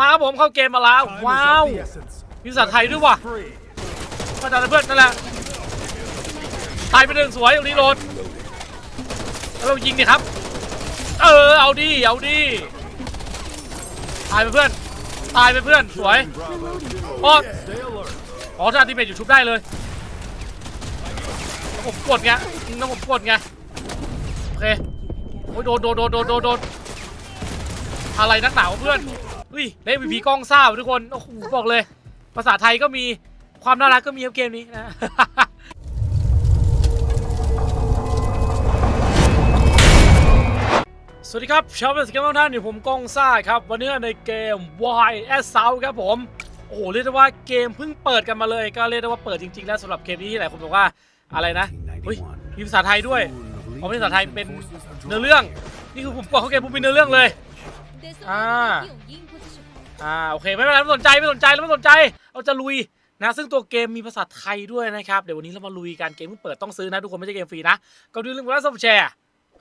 มาครับผมเข้าเกมมาแล้วว้าวมีภาษาไทยด้วยว่ะมาจากเพื่อนนั่นแหละตายไปหนึ่งสวยรีโหลดแล้วเรายิงดิครับ เออเอาดิเอาดิตายไปเพื่อน ตายไปเพื่อนสวยโอ้อ๋อถ้าอันติเมทอยู่ชุบได้เลยแล้วผมกดไงแล้วผมกดไงโอเคโอ้ยโดนโดนโดนโดนโดนโดนอะไรนักหนาวะเพื่อน เฮ้ยได้วีพีกล้องซ่าว่ะทุกคน โอ้โห บอกเลย ภาษาไทยก็มีความน่ารักก็มีครับเกมนี้นะ สวัสดีครับชาวเว็บสเกมทุกท่านอยู่ผมกองซ่าครับ วันนี้ในเกม YS South ครับผม โอ้โห เรียกได้ว่าเกมเพิ่งเปิดกันมาเลย ก็เรียกได้ว่าเปิดจริง ๆ แล้วสำหรับเกมนี้ที่หลายคนบอกว่าอะไรนะเฮ้ยมีภาษาไทยด้วยอ๋อไม่ใช่ภาษาไทยเป็นเนื้อเรื่อง นี่คือผมกดเข้าเกมผมเป็นเนื้อเรื่องเลยอ่า อ่าโอเคไม่เป็นไรไม่สนใจไม่สนใจแล้วไม่สนใจ เราจะลุยนะซึ่งตัวเกมมีภาษาไทยด้วยนะครับเดี๋ยววันนี้เรามาลุยกันเกมเพิ่งเปิดต้องซื้อนะทุกคนไม่ใช่เกมฟรีนะก็ดูเรื่องร้านซับแชร์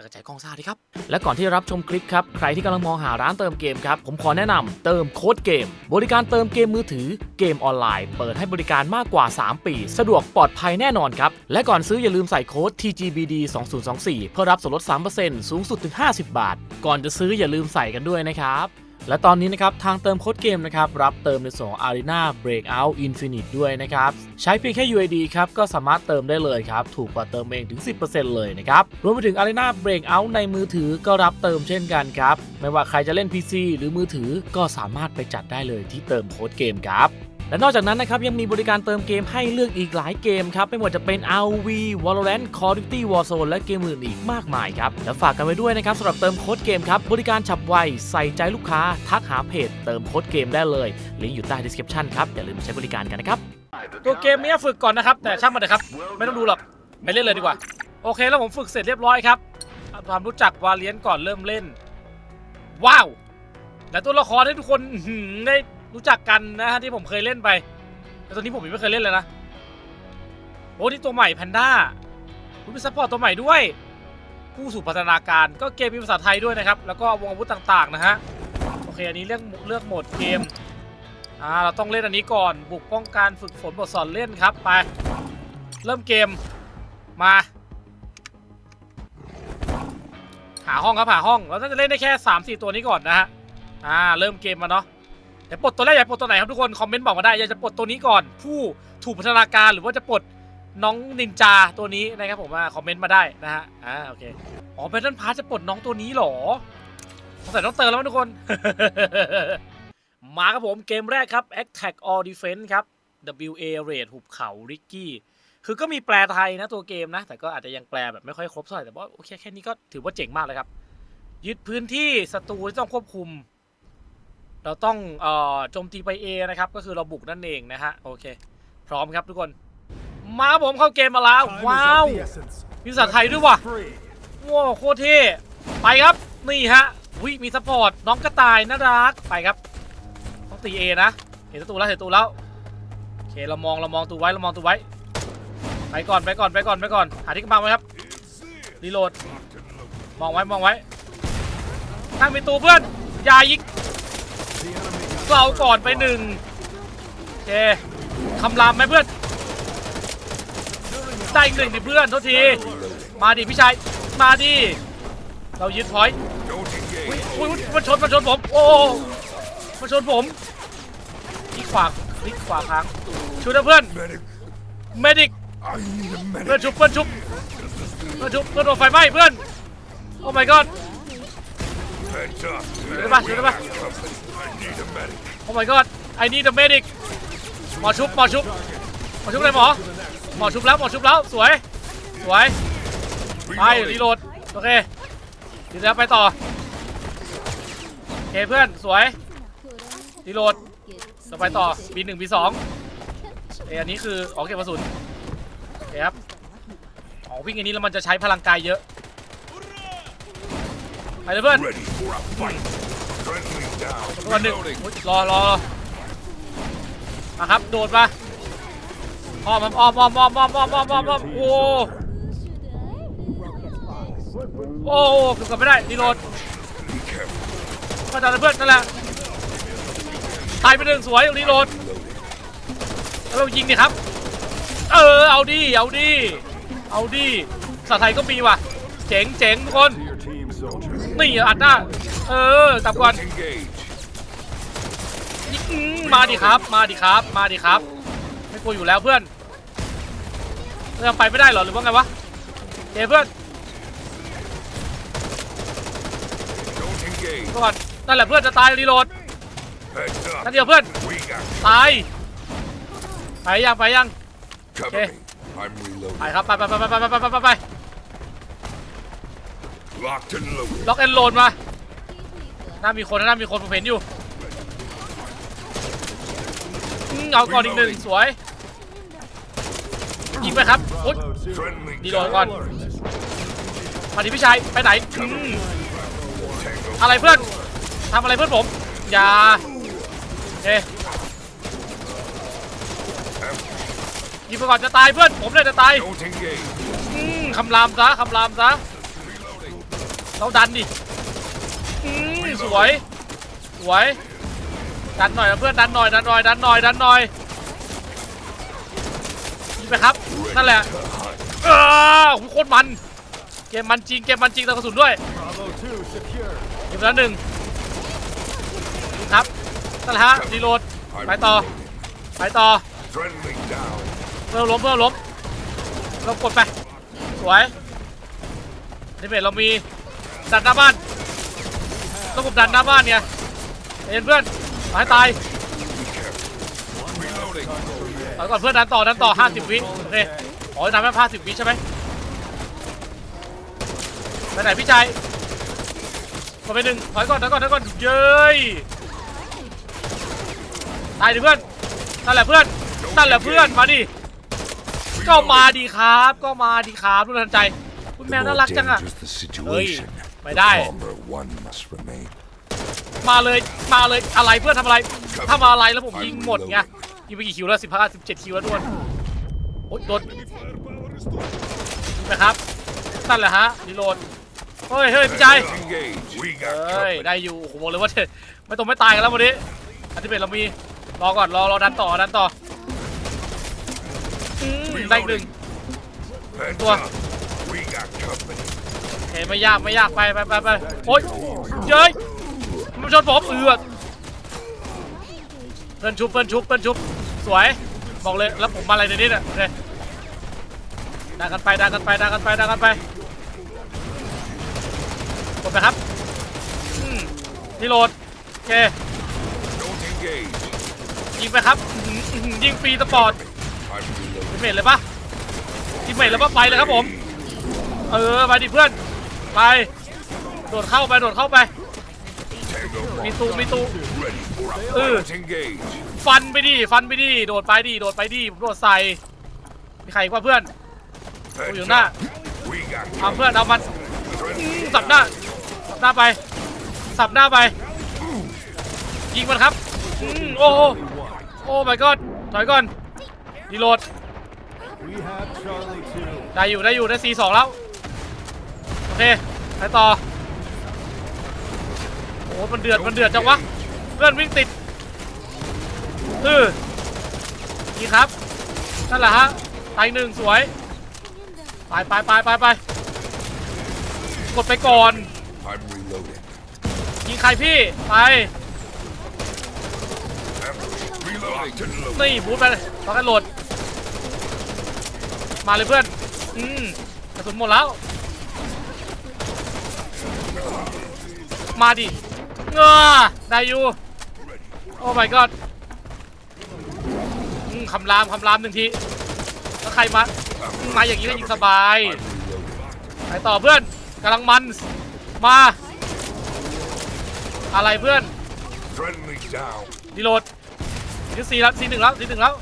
กระจายกล้องซ่าดีครับ และก่อนที่จะรับชมคลิปครับ ใครที่กำลังมองหาร้านเติมเกมครับ ผมขอแนะนำเติมโค้ดเกม บริการเติมเกมมือถือเกมออนไลน์ เปิดให้บริการมากกว่า 3 ปี สะดวกปลอดภัยแน่นอนครับ และก่อนซื้ออย่าลืมใส่โค้ด TGBD 2024เพื่อรับส่วนลด 3%สูงสุดถึง 50 บาท ก่อนจะซื้ออย่าลืมใส่กันด้วยนะครับ และตอนนี้นะครับทางเติมโค้ดเกมนะครับรับเติมในส่วนอง Arena Breakout Infinite ด้วยนะครับใช้เพียงแค่ UID ครับก็สามารถเติมได้เลยครับถูกกว่าเติมเองถึง 10%เลยนะครับรวมไปถึง Arena Breakout ในมือถือก็รับเติมเช่นกันครับไม่ว่าใครจะเล่น PC หรือมือถือก็สามารถไปจัดได้เลยที่เติมโค้ดเกมครับ และนอกจากนั้นนะครับยังมีบริการเติมเกมให้เลือกอีกหลายเกมครับ ไม่ว่าจะเป็น RV Valorant Call of Duty Warzone และเกมอื่นอีกมากมายครับ และฝากกันไว้ด้วยนะครับสำหรับเติมโค้ดเกมครับ บริการฉับไว ใส่ใจลูกค้า ทักหาเพจ เติมโค้ดเกมได้เลย ลิงก์อยู่ใต้ description ครับ อย่าลืมใช้บริการกันนะครับ ตัวเกมเนี้ยฝึกก่อนนะครับ แต่ช่างมันเถอะครับ ไม่ต้องดูหรอกไปเล่นเลยดีกว่า โอเคแล้วผมฝึกเสร็จเรียบร้อยครับความรู้จักวาเลียนก่อนเริ่มเล่น ว้าว และตัวละครที่ทุกคนได้ รู้จักกันนะฮะที่ผมเคยเล่นไปแต่ตัวนี้ผมยังไม่เคยเล่นเลยนะโอ้นี่ตัวใหม่แพนด้าคุณเป็นซัพพอร์ตตัวใหม่ด้วย ผู้สู่พัฒนาการก็เกมมีภาษาไทยด้วยนะครับ แล้วก็วงอาวุธต่างๆนะฮะโอเคอันนี้เลือกเลือกโหมดเกมอ่าเราต้องเล่นอันนี้ก่อนบุกป้องกันฝึกฝนบทสอนเล่นครับไป เริ่มเกมมา หาห้องครับหาห้องเราน่าจะเล่นได้แค่ 3-4 ตัวนี้ก่อนนะฮะอ่าเริ่มเกมมาเนาะ เดี๋ยวปลดตัวแรกอยากปลดตัวไหนครับทุกคนคอมเมนต์บอกมาได้อยากจะปลดตัวนี้ก่อน ผู้ถูกพัฒนาการหรือว่าจะปลดน้องนินจาตัวนี้นะครับผมอ่าคอมเมนต์มาได้นะฮะอ่าโอเคอ๋อแบทเทิลพาร์จะปลดน้องตัวนี้หรอสงสัยต้องเติมแล้วมั้งทุกคน มาครับผมเกมแรกครับ Attack All Defense ครับ WA Rate หุบเขาริกกี้คือก็มีแปลไทยนะตัวเกมนะ แต่ก็อาจจะยังแปลแบบไม่ค่อยครบเท่าไหร่แต่ว่าโอเคแค่นี้ก็ถือว่าเจ๋งมากเลยครับยึดพื้นที่ศัตรูที่ต้องควบคุม เราต้องเอ่อโจมตีไป A นะครับ ก็คือเราบุกนั่นเองนะฮะ โอเค พร้อมครับทุกคน มาครับผมเข้าเกมมาแล้ว ว้าว มีภาษาไทยด้วยว่ะว้าวโคตรเท่ไปครับ นี่ฮะวิมีซัพพอร์ต น้องกระต่ายน่ารัก ไปครับ ต้องตี A นะ เห็นศัตรูแล้วเห็นศัตรูแล้ว โอเค เรามอง เรามองตัวไว้ เรามองตัวไว้ ไปก่อน ไปก่อน ไปก่อน ไปก่อน หาที่กำบังไว้ครับ รีโหลด มองไว้ มองไว้ตั้งเป็นตัวเพื่อน อย่ายิง เราก่อนไปหนึ่งโอเคคำรามไหมเพื่อน ได้อีกหนึ่งดิเพื่อนโทษที มาดิพี่ชาย มาดิ เรายึดพอยต์อุ๊ยมันชนมันชนผม โอ้มันชนผมคลิกขวาคลิกขวาค้างช่วยนะเพื่อนเมดิกเพื่อนชุบเพื่อนชุบเพื่อนชุบเพื่อนโดนไฟไหม้เพื่อน โอ้ my god ได้ปะช่วยได้ปะโอ้ my god I need a medic หมอชุบหมอชุบหมอชุบเลยหมอหมอชุบแล้วหมอชุบแล้วสวยสวยไปรีโหลดโอเคดีแล้วไปต่อโอเคเพื่อนสวยรีโหลดเราไปต่อ B หนึ่ง B สองเออันนี้คืออ๋อเก็บกระสุนโอเคครับอ๋อวิ่งอันนี้แล้วมันจะใช้พลังกายเยอะ ไปเลยเพื่อน Ready for a fight. Friendly down. ตัวหนึ่งอุ๊ยรอรอรอมาครับ โดดมาอ้อมครับอ้อมอ้อมอ้อมอ้อมอ้อมอ้อมอ้อมอ้อมโอ้โอ้เกือบไม่ได้รีโหลด Be careful. มาจากเพื่อนนั่นแหละตายไปหนึ่งสวยรีโหลดแล้วเรายิงดิครับ เออ เอาดิเอาดิเอาดิสาไทยก็มีว่ะ เจ๋งเจ๋งทุกคน To your team, soldier. นี่อัดหน้าเออจับก่อนมาดิครับ มาดิครับ มาดิครับ ไม่กลัวอยู่แล้วเพื่อนเราไปไม่ได้หรอหรือว่าไงวะเดี๋ยวเพื่อนก่อนนั่นแหละเพื่อนจะตายรีโหลดนั่นเดียวเพื่อนตายไปยังไปยังโอเคไปครับไปไปไปไปไปไปไป Locked and loaded. ล็อกแอนโหลดมา น่ามีคนนะน่ามีคนผมเห็นอยู่อืมเอาก่อนอีกหนึ่งสวย ยิงไปครับโอ๊ย Friendly ดีโหลดก่อนมาดิพี่ชาย ไปไหนอืม tango. อะไรเพื่อนทำอะไรเพื่อนผม อย่าเอ๊ยิงไปก่อนจะตายเพื่อน ผมเนี่ยจะตาย Don't engage. อืมคำรามซะคำรามซะ เราดันดิอืมสวย สวย ดันหน่อยนะเพื่อนดันหน่อยดันหน่อยดันหน่อยดันหน่อยยิงไปครับ นั่นแหละเออโอ้โหโคตรมัน เกมมันจริง เกมมันจริงแต่กระสุนด้วย Bravo 2 secure. เกมละหนึ่งครับนั่นแหละฮะรีโหลด ไปต่อ ไปต่อ Friendly down. เพิ่มล้มเพิ่มล้มเรากดไป สวยนี่เป็นเรามี ดันหน้าบ้านต้องกดดันหน้าบ้านเนี่ยเอ็นเพื่อนมาให้ตายเอาก่อนเพื่อนดันต่อดันต่อ 50 วิโอเคอ๋อดันแค่50 วิใช่ไหมไปไหนพี่ชายกดไปหนึ่งถอยก่อนถอยก่อนถอยก่อนเย้ยตายดิเพื่อนนั่นแหละเพื่อนนั่นแหละเพื่อนมาดิก็มาดีครับ ก็มาดีครับทุกท่านใจคุณแมวน่ารักจังอะ dangerous the Ơi, situation, mày the đai. calmer one must remain. มาเลยมาเลยอะไรเพื่อนทำอะไรถ้ามาอะไรแล้วผมยิงหมดไงยิงไปกี่คิวแล้วสิบห้าสิบเจ็ดคิวแล้วทุกคนโอ๊ยโดนยิงไปครับนั่นแหละฮะรีโหลดเฮ้ยเฮ้ยพี่ชาย Don't engage. We เฮ got ้ย company. ได้อยู่โอ้โหบอกเลยว่าไม่ต้องไม่ตายกันแล้ววันนี้อันที่เป็นเรามีรอก่อนรอรอดันต่อดันต่ออืมได้อีกหนึ่ง Heads Tua. up. We got company. เคไม่ยากไม่ยากไปไปไปไปโอ๊ยเย้ยมันชนผมเอือดเพื่นชุบเพื่นชุบเพื่นชุบสวยบอกเลยแล้วผมมาอะไรในนี้เนี่ยโอเคดันกันไปดันกันไปดันกันไปดันกันไปกดไปครับอืมรีโหลดโอเคยิงไปครับยิงฟรีสปอร์ตทีมเมทเลยปะทีมเมทเลยปะไปเลยครับผม เออไปดิเพื่อน ไปโดดเข้าไปโดดเข้าไป มีตูมีตู ready for a Ừ. Don't engage. ฟันไปดิฟันไปดิโดดไปดิโดดไปดิผมโดดใส่มีใครอีกว่าเพื่อน Heads you're not. up. We got เอาเพื่อนเอามันสับหน้าสับหน้าไป สับหน้าไปยิงมันครับอืมโอ้โหโอ้ my god ถอยก่อนรีโหลดได้อยู่ได้อยู่ได้ C2 แล้ว เคไปต่อ โอ้มันเดือด มันเดือดจังวะ เพื่อนวิ่งติดเออนี่ครับ นั่นแหละฮะตายหนึ่งสวย ไปไปไปไปไปกดไปก่อน I'm reloading. ยิงใครพี่ ไป Reloading. and loading. นี่บูทไปเลยล็อกกันโหลด มาเลยเพื่อน อืมกระสุนหมดแล้ว มาดิเงอได้อยู่ โอ้ my god คำรามคำรามหนึ่งทีแล้วใครมามาอย่างนี้ก็ยิงสบายไปต่อเพื่อนกำลังมันมา อะไรเพื่อนดีโหลดยึดซีแล้วซีหนึ่งแล้วซีหนึ่งแล้ว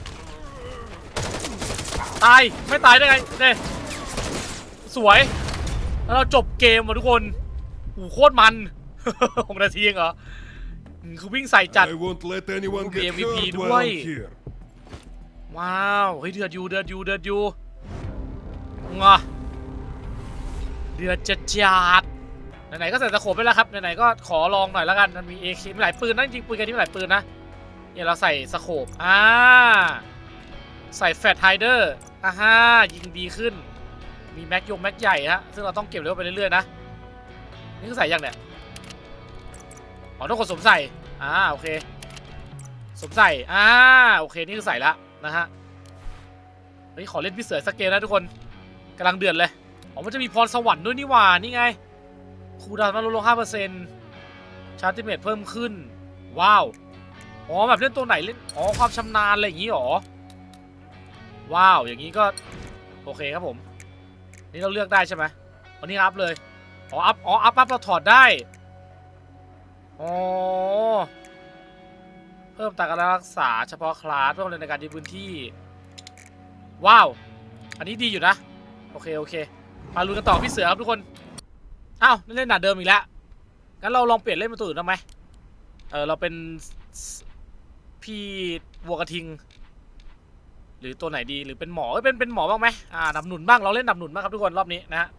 ตายไม่ตายได้ไงเน่สวย แล้วเราจบเกมว่ะทุกคนโอ้โคตรมัน หกนาทีเองเหรออืมคือวิ่งใส่จัด I won't let anyone Maybe get MVP hurt ด้ while วย I'm here. ว้าว เฮ้ย เดือดอยู่เดือดอยู่เดือดอยู่งะเดือดจัดจัดไหนๆก็ใส่ตะโขบไปแล้วครับ ไหนๆก็ขอลองหน่อยแล้วกัน มันมี AK มีหลายปืนนะจริงๆปืนกันที่มีหลายปืนนะ เนี่ยเราใส่สโคปอ่า ใส่แฟตไฮเดอร์อ่าฮะยิงดีขึ้น มีแม็กยงแม็กใหญ่ฮะ ซึ่งเราต้องเก็บเร็วไปเรื่อยๆนะ นี่คือใส่ยังเนี่ย อ๋อต้องกดสวมใส่อ่าโอเคสวมใส่อ่าโอเคนี่คือใส่แล้วนะฮะเฮ้ยขอเล่นพี่เสือสักเกมนะทุกคนกำลังเดือดเลยอ๋อมันจะมีพรสวรรค์ด้วยนี่หว่านี่ไงคูดาวน์มาลดลงห้าเปอร์เซ็นต์ชาร์ติเมตเพิ่มขึ้น ว้าวอ๋อแบบเล่นตัวไหนเล่นอ๋อความชำนาญอะไรอย่างงี้หรอว้าวอย่างนี้ก็โอเคครับผม นี่เราเลือกได้ใช่ไหมวันนี้อัพเลยอ๋ออัพอ๋ออัพอัพเราถอดได้ อ๋อ เพิ่มตาการรักษาเฉพาะคลาสเพิ่มเลยในการดีพื้นที่ ว้าว อันนี้ดีอยู่นะ โอเค โอเค มาลุยกันต่อพี่เสือครับทุกคน อ้าวเล่นหนาเดิมอีกแล้ว งั้นเราลองเปลี่ยนเล่นเป็นตัวอื่นได้ไหมเออเราเป็นสพี่วัวกระทิง หรือตัวไหนดีหรือเป็นหมอเอ้ยเป็นเป็นหมอบ้างไหมอ่าดับหนุนบ้างเราเล่นดับหนุนบ้างครับทุกคนรอบนี้นะฮะ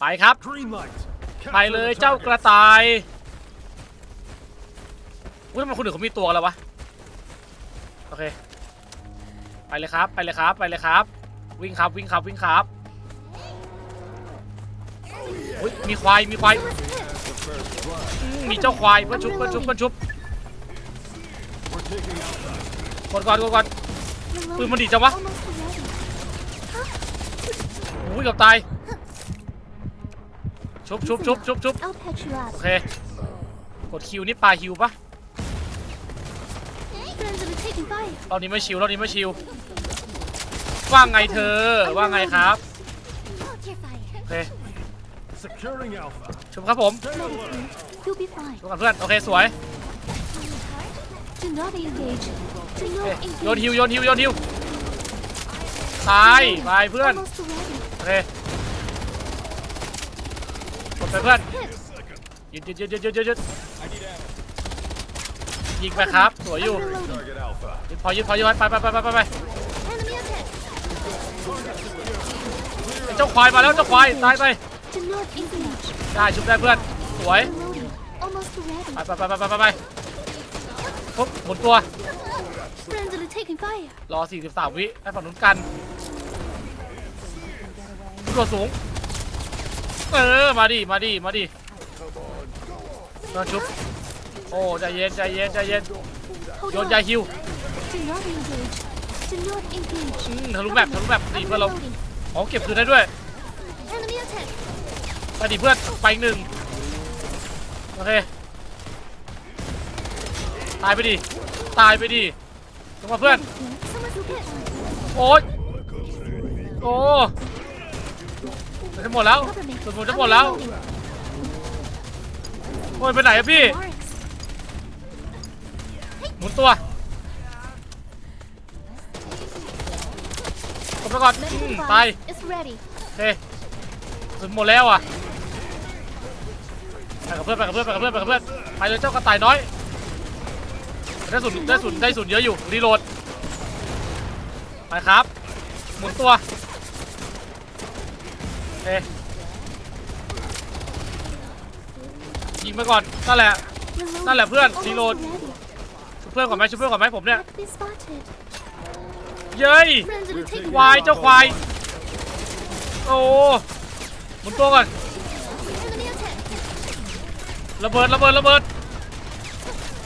ไปครับ Green light. ไป Capture เลย the เจ้าก target. ระต่าย อุ้ยทำไมคนอื่นเขามีตัวกันแล้ววะ โอเค ไปเลยครับ ไปเลยครับ ไปเลยครับ วิ่งครับ วิ่งครับ วิ่งครับอุ้ยมีควาย มีควาย The first blood. อืมมีเจ้าควายเพื่อนชุบเพื่อนชุบเพื่อนชุบ We're taking Alpha. กดก่อนกดก่อน ปืนมันดีจังวะ Almost ready. อุ้ยเกับตาย ชุบชุบชุบชุบชุบ I'll patch you โอ up. เค กดคิวนี่ปลาฮิวปะ รอบนี้ไม่ชิวรอบนี้ไม่ชิวว่าไงเธอว่าไงครับ Hold your fire. โอเค Securing Alpha. ชุบครับผม Stay alert. You'll be fine. ชุบกับเพื่อนโอเคสวย Do not engage. Do โอเค not engage. โยนฮิวโยนฮิวโยนฮิวตายไปเพื่อน Almost ready. โอเคกดไปเพื่อน Hit. ยึดยึดยึดยึดยึด ยิงไปครับ สวยอยู่ Target Alpha. ยึดพอยึดพอยึดไปไปไปไปไปไป Enemy attack. ไอ้เจ้าควายมาแล้วเจ้าควายตายไป Do not engage. ได้ชุบได้เพื่อน สวย Reloading. Almost ready. ไปไปไปไปไปไปปุ๊บหมุนตัว Friends are taking fire. รอ 43 วิให้ฝั่งนู้นกันตัวสูง เออ มาดิ มาดิ มาดินอนชุบ โอ้ใจเย็นใจเย็นใจเย็น Hold โยน on. ยาฮิว Do not engage. Do not engage. อืมทะลุแบบทะลุแบบดี I'm เพื่อนเรา reloading. อ๋อเก็บคืนได้ด้วย Enemy attack. ไปดิเพื่อนไปอีกหนึ่งโอเค ตายไปดิตายไปดิลงมาเพื่อน Someone's hit. โอ๊ยโอ้จะหมดแล้ว Cover me. ส่วนผมจะ I'm หมดแล้ว reloading. โอ้ยไปไหนอะพี่ Warrants. หมุนตัวกดไปก่อนอื Medical ม device ตาย is ready. โอเคสุดหมดแล้วอะไปกับเพื่อนไปกับเพื่อนไปกับเพื่อนไปกับเพื่อนไปเลยเจ้ากระต่ายน้อยได้สุนได้สุนได้สุนเยอะอยู่รีโหลดไปครับหมุนตัวโอเคยิงไปก่อนนั่นแหละ Reloading. นั่นแหละเพื่อน Almost รีโหลด ready. ช่วยเพื่อนก่อนไหมช่วยเพื่อนก่อนไหมผมเนี่ย Not be spotted. เย้ย Friends that are taking ควายเจ้าควาย โอ้หมุนตัวก่อน Enemy attack. ระเบิดระเบิดระเบิด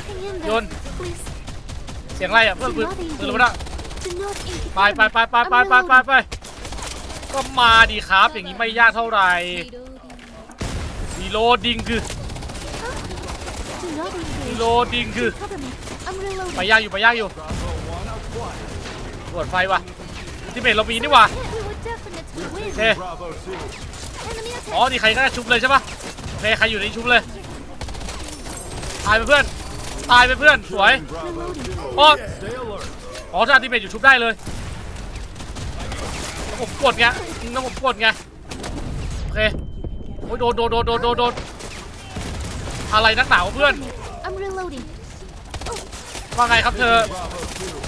Hang in there. Yun. Please. เสียงอะไรอะเพื่อนปืนปืนระเบิดอะ Do not engage. ไปไปไปไปไปไปไปไปก็มาดีครับอย่างนี้ไม่ยากเท่าไหร่รีโหลดดิ้งคือ Do not รี engage. โหลดดิ้งคือ Cover me. I'm ไป reloading. ยากอยู่ไปยากอยู่ Bravo one acquired. ปวดไฟว่ะที่เมทเรามีนี่หว่า We would definitely win. Okay. Bravo two. Enemy อ๋อ attack. นี่ใครก็ได้ชุบเลยใช่ปะโอเคใครอยู่ในชุบเลย ตายไปเพื่อน ตายไปเพื่อน สวย Bravo Reloading. two. อ๋อ Stay alert. อ๋อถ้าอัลติเมทอยู่ชุบได้เลยแล้วผมกดไงแล้วผมกดไง โอเค โอ้ยโดนโดนโดนโดนโดนโดนอะไรนักหนาวะเพื่อน I'm reloading. ว่าไงครับเธอ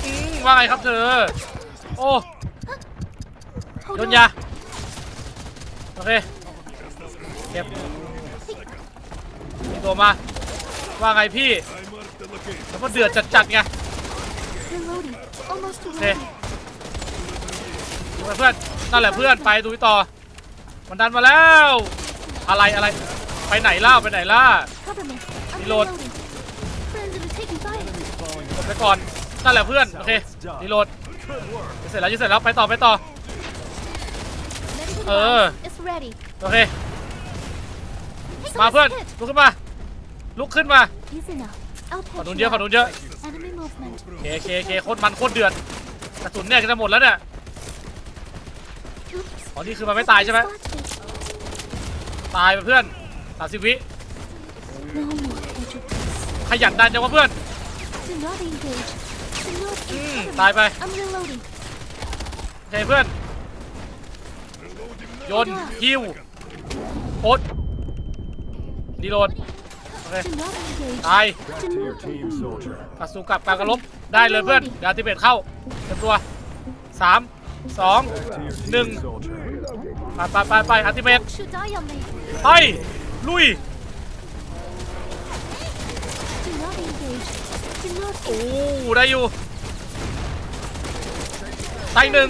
อืมว่าไงครับเธอ โอ้โดนยา โอเคเก็บมีตัวมา ว่าไงพี่แล้วก็เดือดจัดๆไงโอเคเพื่อน นั่นแหละเพื่อน ไปดูต่อ มันดันมาแล้ว อะไรอะไร ไปไหนล่ะไปไหนล่ะ Cover me. I'm Reload. reloading. Friends are taking fire. กด ไปก่อนนั่นแหละเพื่อน โอเครีโหลด Good work. เสร็จแล้วเสร็จแล้วไปต่อไปต่อ Medical Uh. device. It's ready. โอเค Take มา a เพื่อน hit. ลุกขึ้นมา ลุกขึ้นมา Easy now. I'll ฝั่ง patch นู้น you เยอะฝั่ง up. นู้นเยอะ Enemy movement. เคเคเคโคตรมันโคตรเดือดกระสุนเนี่ยจะหมดแล้วเนี่ย Oops. อ๋อนี่คือมันไม่ตายใช่ไหม Spot me. ตายไปเพื่อนสามสิบวิ No more casualties. ขยันดันจังวะเพื่อน Do not engage. Do not Mm, cover me. ตายไป I'm reloading. โอเคเพื่อน โยนฮิวโอ๊ตรีโหลดโอเค Do not engage. ตาย Back to your team, soldier. กระสุนกลับการกระลบได้เลยเพื่อนเดี๋ยวอัลติเมทเข้าเตรียมตัวสามสอง Back to your team, Đừng. soldier. ไปไปไปไปอัลติเมท Don't you die on me. ไป ลุย โอ้ได้อยู่ตายหนึ่ง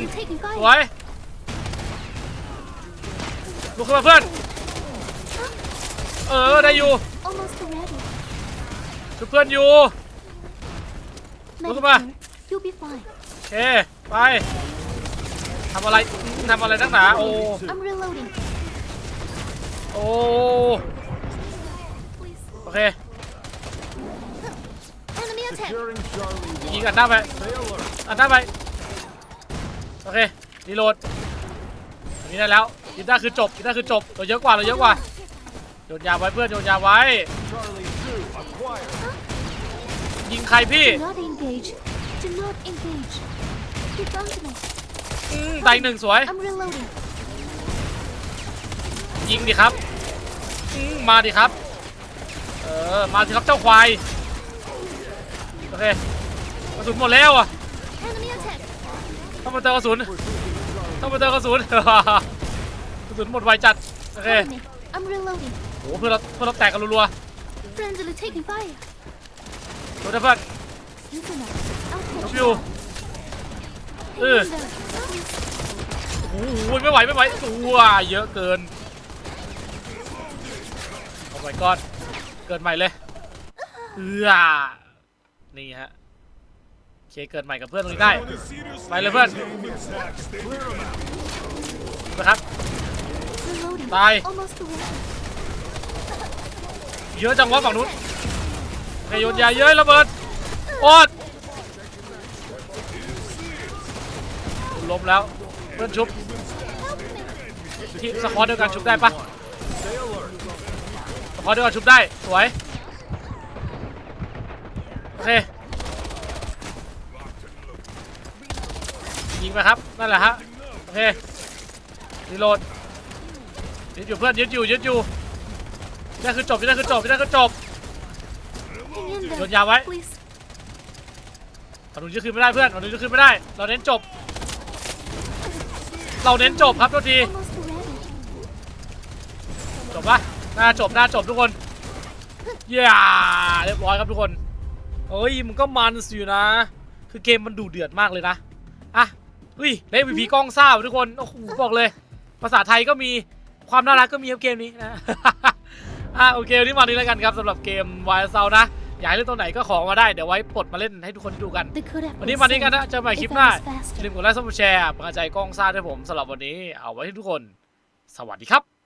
สวยลุกขึ้นมาเพื่อน เออ ได้อยู่ Almost ready. ช่วยเพื่อนอยู่ Look at Medic, You'll be fine. โอเค ไปทำอะไรทำอะไรนักหนาโอ้โอ้โอเค Enemy attack. Securing Charlie ยิง One. อัดหน้าไป Stay alert. อัดหน้าไป โอเครีโหลดอันนี้ได้แล้วยิงได้คือจบยิงได้คือจบเราเยอะกว่าเราเยอะกว่าโยนยาไว้เพื่อนโยนยาไว้ Charlie Two acquired. ยิงใครพี่ Do not engage. Do not engage. Keep on to me. อืมตายอีกหนึ่งสวย I'm reloading. ยิงดิครับอืมมาดิครับ เออ มาสิครับเจ้าควายโอ เคกระสุนหมดแล้วอะ Enemy attack. ต้องมาเติมกระสุนต้องมาเติมกระสุน กระสุนหมดไวจัดโอเค Cover me. I'm reloading. โอ้โหเพื่อนเราเพื่อนเราแตกกันรัว Friends are taking fire. ๆโดนเพื่อน Listen up. I'll ยก patch อยู่ up. เออ Hang in there. โอ้โหไม่ไหวไม่ไหวตัวเยอะเกินโอ้ my god เกิดใหม่เลยเอือ นี่ฮะโอเคเกิดใหม่กับเพื่อนตรงนี้ได้ ไปเลยเพื่อนนะครับ Reloading. Bye. Almost ready. เยอะจังวะฝั่งนู้นโอเคโยนยาเยอะระเบิดโอดล้มแล้วเพื่อนชุบที่สควอตเดียวกันชุบได้ปะ Stay alert. สควอตเดียวกันชุบได้สวย โอเคยิงไปครับ นั่นแหละฮะ โอเครีโหลดยึดอยู่เพื่อนยึดอยู่ยึดอยู่นี่คือจบนี่คือจบนี่คือจบ Hang in there. Yun nha vậy. Please. ฝั่งนู้นจะขึ้นไม่ได้เพื่อนฝั่งนู้นจะขึ้นไม่ได้ เราเน้นจบ เราเน้นจบครับทุกที Almost ready. จบปะน่าจบน่าจบทุกคน เย้เรียบร้อยครับทุกคน เอ้ยมันก็มันอยู่นะ คือเกมมันดูเดือดมากเลยนะอะอุ้ยได้ MVP กล้องซ่าว่ะทุกคนโอ้โหบอกเลย ภาษาไทยก็มีความน่ารักก็มีครับเกมนี้นะอะโอเควันนี้มานี้แล้วกันครับสำหรับเกมวายเซานะอยากเล่นตัวไหนก็ขอมาได้ เดี๋ยวไว้ปลดมาเล่นให้ทุกคนดูกัน วันนี้มานี้กันนะเจอกันใหม่คลิปหน้าอย่าลืมกดไลค์ซับสไครต์แชร์เป็นกำลังใจกล้องซ่าด้วยผมสำหรับวันนี้เอาไว้ให้ทุกคน สวัสดีครับ